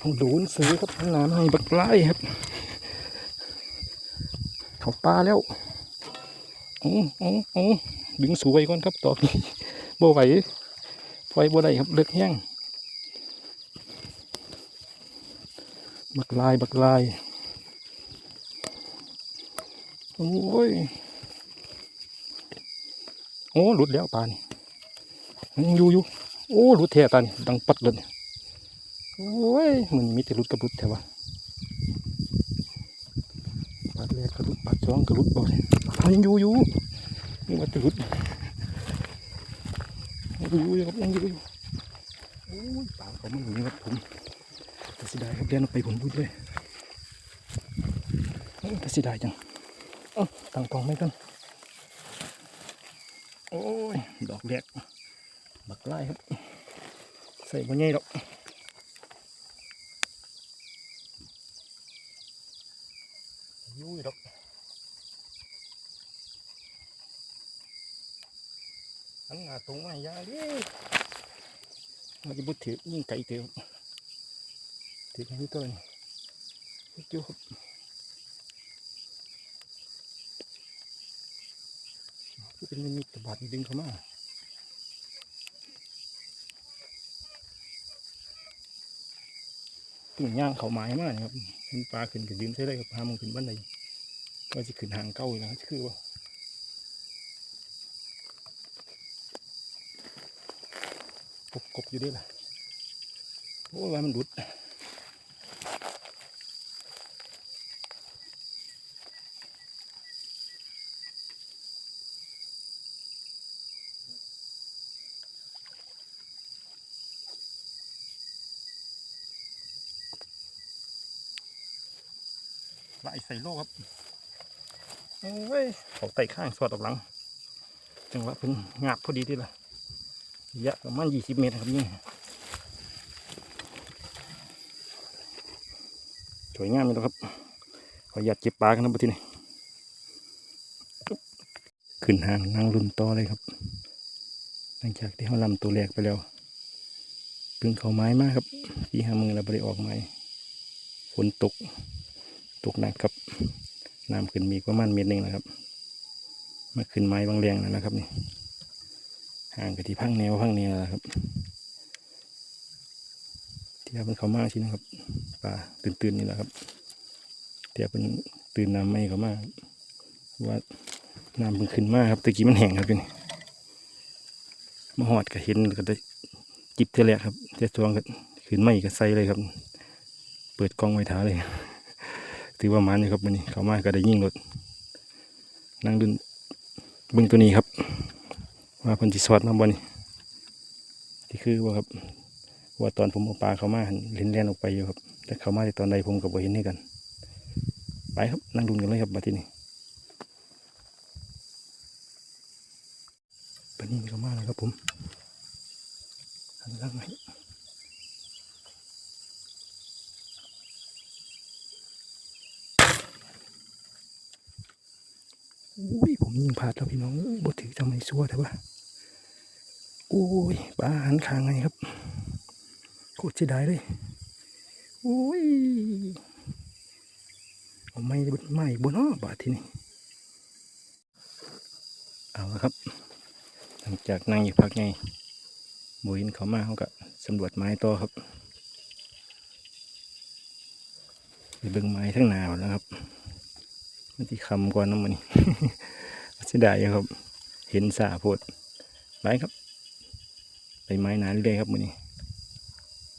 ต้องดูนซื้อครับน้ำให้บักไล่ครับ เขาปลาแล้วโอ้โอ้โอ้ดึงสวยก่อนครับตอกนี้บ่ไหวไฟบ่ได้ครับเลือกแห้งบักลายบักลายโอ้ยโอ้หลุดแล้วปลานี่ยังอยู่อยู่โอ้หลุดแท้ตานี่ดังปัดเลย โอ้ยมันมีแต่หลุดกับหลุดแท้วะปลาแรกกระลุดปลาสองกระลุดบ่เนี่ยเอายังอยู่อยู่นี่ว่าจะหลุดยังอยู่อยู่ครับยังอยู่อยู่โอ้ยปาเขาไม่หนีครับผมแต่เสียดายครับเดินออกไปผมพูดเลยแต่เสียดายจังเอ้าตั้งกองไม่กันโอ้ยดอกแรกบักไล่ครับ ใส่บนใหญ่ดอกยุ่ยดอก อันหน้าตรงมายาดิมันจะบุถือยิ่งไก่เตียวถือแค่นี้ตัวนี้จุ๊บเป็นมิตรบาดดึงเข้ามาตุ่งย่างเขาไม้มากนะครับเห็นปลาขึ้นกับยืมใช้ได้กับพามึงขึ้นบ้านใดก็จะขึ้นหางเก้าอยู่นะคือว่า ปบกบอยู่ด้วยล่ะโอ้ยว่ามันดุดไหลใส่โลครับโอ้ยเขาไต่ข้างสอดออกหลัง จังหวะเพิ่นงาบพอดีที่ละ ยะประมาณยี่สิบเมตรครับนี่สวยงามเลยนะครับ ขออยากเก็บปลากันนะบัดทีนี้ขึ้นหางนั่งรุ่นต่อเลยครับหลังจากที่เขาลำตัวแรกไปแล้วตึงเขาไม้มากครับ ที่ห้ามือเราไปได้ออกไม้ฝนตก ตกหนักครับน้ำขึ้นมีประมาณเมตรหนึ่งนะครับ มาขึ้นไม้บางแรงแล้วนะครับนี่ ห่างกับที่พังแนวพังแนวนะครับเทียบเป็นเขามากชิ้นครับปลาตื่นๆนี่แหละครับเทียบเป็นตื่นน้ำไม่เขามากว่าน้ำมันขึ้นมากครับตะกี้มันแห้งครับพี่นี่มาหอดก็เห็นก็ได้จิบเท่าแรครับเท่าสองก็ขึ้นไม่ก็ใส่เลยครับ เปิดกล้องไว้ท้าเลย ถือว่ามันนี่ครับมันนี่เขามากก็ได้ยิ่งรถนั่งดุนบึงตัวนี้ครับ ว่าเพันจิสอดมาบ่นี่ที่คือว่าครับว่าตอนผมเอาปลาเขามาหันเล่นเล่นออกไปอยู่ครับ แต่เขามาในตอนใดผมกับบ่เห็นให้กัน ไปครับนั่งดุนกันเลยครับมาที่นี่ปนิ่เขามาแล้วครับผมหันล่างให้อุ้ยผมยิงพลาดแล้วพี่น้องบ่ถือทำไมซัวแต่ว่า อ้ยปลาหันคางไงครับโคตรเสียดายเลยโอ้ยเอาไม่ไม่บนอ้อบาทที่นี่เอาละครับ หลังจากนั่งอยู่พักไงโบยินเขามาเขาก็สำรวจไม้ต่อครับไปเบิ่งไม้ทั้งหนาวแล้วครับมันที่คำก่อนน้ำมันนี่เสียดายครับ เห็นสาโพดไปครับ ไปไม้หนาเรื่อยครับมือนี้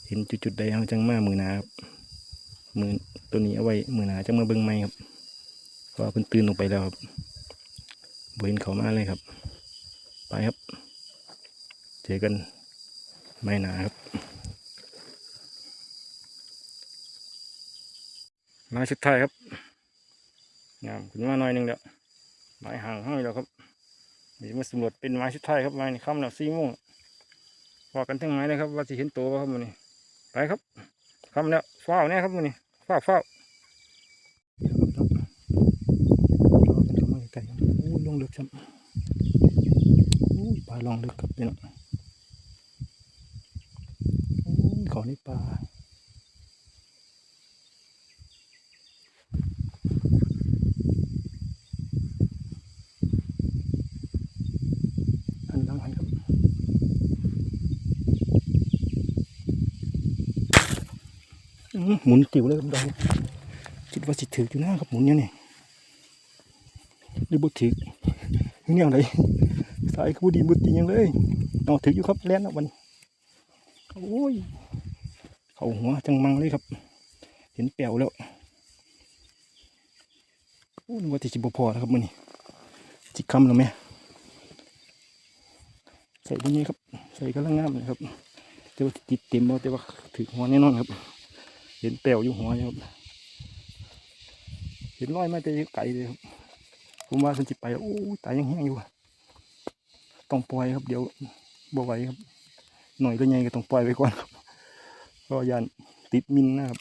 เห็นจุดๆใดเอาจังมามือหนาครับมือตัวนี้เอาไว้มือหนาจังมาเบิ่งไม้ครับเพราะเพิ่นตื่นลงไปแล้วครับบ่เห็นเขามาเลยครับ ไปครับ เจอกันไม้หนาครับไม้สุดท้ายครับงามขึ้นมาหน่อยหนึงแล้วไม้ห่างห้อยแล้วครับเดี๋ยวมาสำรวจเป็นไม้สุดท้ายครับไม้นี่ค่ำแล้วสี่โมง ว่ากันทั้งไม้นะครับ ว่าจะเห็นตัวบ่ครับมันนี่ไปครับค่ำแล้วฟ้าเนี่ยครับมันนี่ฟ้าวฟ้าวรอกันเข้ามาใกล้ๆครับโอ้ยลงลึกจังโอ้ยปลาลองลึกครับพี่น้องโอ้ยขอนี่ปลา อื้อ หมุนติ๋วเลยครับดอกคิดว่าสิถืออยู่นะครับหมุนเนี่ยนี่หรือบ่ถือเนี่ยอะไรสายกูดีบุดียังเลยเอถืออยู่ครับแล่นแล้ววันโอ้ยเขาหัวจังมังเลยครับ เห็นแป๋วแล้วโอ้นึกว่าจะจิบพอแล้วครับมันนี่จิคำแล้วไหมใส่ตรงนี้ครับ ใส่กำลังงามเลยครับแต่ว่าติดเต็มบ่แต่ว่าถือหัวแน่นอนครับ เห็นแป๋วอยู่หัวครับเห็นรอยมาแต่ไกลเลยครับผมว่าสันจิไปแล้วโอ้ตายยังแห้งอยู่ต้องปล่อยครับเดี๋ยวบ่ไหวครับ หน่อยก็ไงก็ต้องปล่อยไปก่อนครับก็ยันติดมินนะครับ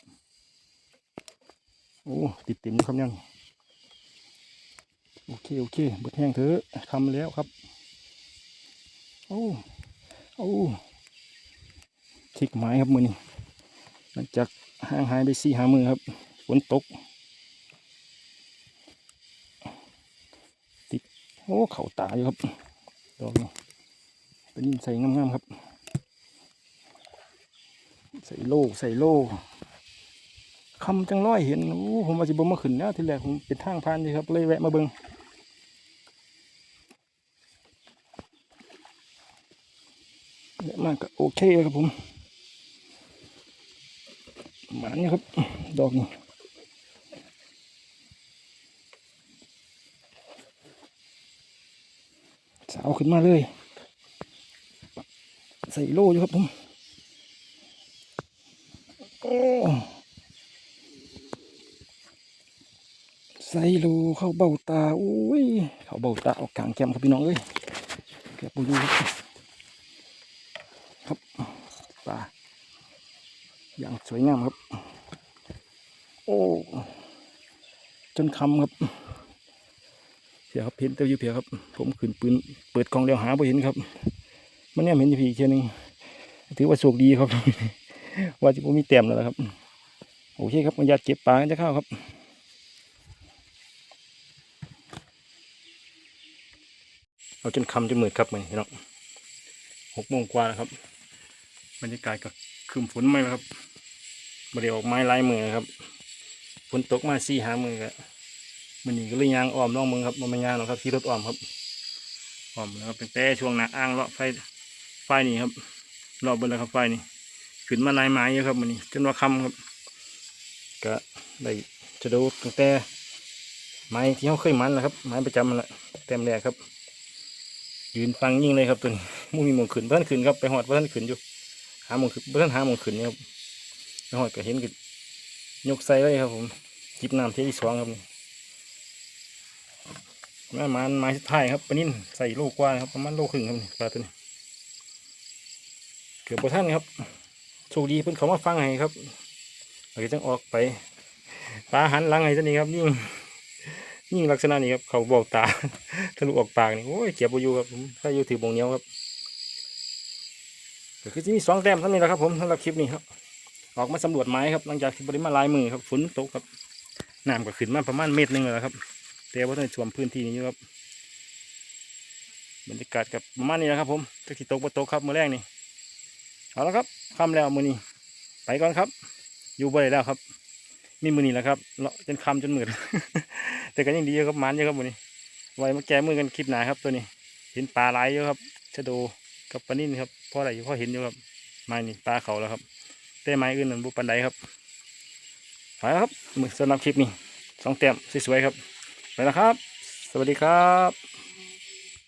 โอ้ติดเต็มอยู่ครับยังโอเคโอเคบดแห้งเถอะทำแล้วครับโอ้โอ้ทิกไม้ครับมือนี้หลังจาก ห่างหายไปสี่หามือครับฝนตก ติดโอ้เข่าตาอยู่ครับดอกนี้เป็นใส่งามๆครับ ใส่โล่ใส่โล่คำจังร้อยเห็นโอ้ผมมาสิบ่มาขึ้นแล้วทีแรกผมเป็นทางผ่านดีครับเลยแวะมาเบิงแวะมากก็โอเคเลยครับผม หมานี่ครับ ดอกนี้สาวขึ้นมาเลย ใส่โล่อยู่ครับผมโอ้ใส่โลเข้าเบ้าตาอุ้ยเข้าเบ้าตาออกกลางแก้มครับพี่น้องเอ้ยแกปูยูครับครับปลา อย่างสวยงามครับ โอ้ จนคำครับเสียครับเห็นเต้าอยู่เพียครับ ผมขึ้นปืนเปิดกล่องเดียวหาไ่เห็นครับ มันเนี่ยเห็นอยู่พี่อีกเทียหนึงถือว่าโชคดีครับ ว่าจะผมมีเต็มแล้วนะครับ โอเคครับมันยาตเก็บปลาจะเข้าครับเอาจนคำจนมืดครับมือพี่น้องหกโมงกว่าแล้วครับ บรรยากาศก็คืมฝนมาแล้วครับ บริออกไม้ลายมือครับฝนตกมาสี่หามือก็มันนี่ก็เลยยางอ้อมล่องเมืองครับมันไม่ยางหรอกครับขี่รถอ้อมครับอ้อมนะครับเป็นแต่ช่วงหน้าอ่างเลาะไฟไฟนี่ครับรอบเบนแล้วครับไฟนี่ขึ้นมาลายไม้เยอะครับมันนี่จนว่าคำครับ ก็ได้จะดูตั้งแต่ไม้ที่เขาเคยมันแหละครับ ไม้ประจำมันแหละเต็มแรกครับ ยืนฟังยิ่งเลยครับตัวนี้หมูมีหมองขึ้นเพื่อนขึ้นครับไปหอดเพื่อนขึ้นอยู่หาหมองขึ้นเพื่อนหาหมองขึ้นนี่ครับ ไปหอดก็เห็นกันยกใส่เลยครับผมจิบน้ำเที่ที่สองครับนี่ไม้มันไม้สุดท้ายครับปนิ่นใส่โลกว่าครับประมาณโลครึ่งครับนี่ปลาตัวนี้เกือบบท่านครับโชคดีเพิ่นเขามาฟังให้ครับเราจะต้องออกไปปลาหันหลังให้ซะนี่ครับยิ่งยิ่งลักษณะนี้ครับเขาบอกตาทะลุออกปากนี่โอ้ยเจ็บปอยู่ครับผมถ้าอยู่ถือบงเหนียวครับก็คือจะมีสองแต้มเท่านี้แหละครับผมสำหรับคลิปนี้ครับ ออกมาสำรวจไม้ครับหลังจากที่บริมาลายมือครับฝนตกครับน้ำก็ขึ้นมาประมาณเมตรหนึ่งแล้วครับแต่ว่าต้องสวมพื้นที่นี้ครับบรรยากาศกับประมาณนี้นะครับ ผมจะขี่ตกบ่ตกครับเมื่อแรกนี่เอาละครับค่ำแล้วมือนี้ ไปก่อนครับ อยู่บ่ได้แล้วครับมีมือนี้แหละครับเลาะจนค่ำจนมืดแต่ก็ยังดีครับมันเยอะครับมือนี้ ไว้มาแก้มือกันคลิปหนาครับตัวนี้ เห็นปลาไหลเยอะครับชะโดกับปลานิ่นครับพ่ออะไรอยู่พ่อเห็นอยู่ครับไม้นี่ปลาเขาแล้วครับ แต่ไม้อื่นนั้นบุปันไดครับไปแล้วครับมือสำหรับคลิปนี้สองเต็มสวยๆครับไปแล้วครับ สวัสดีครับ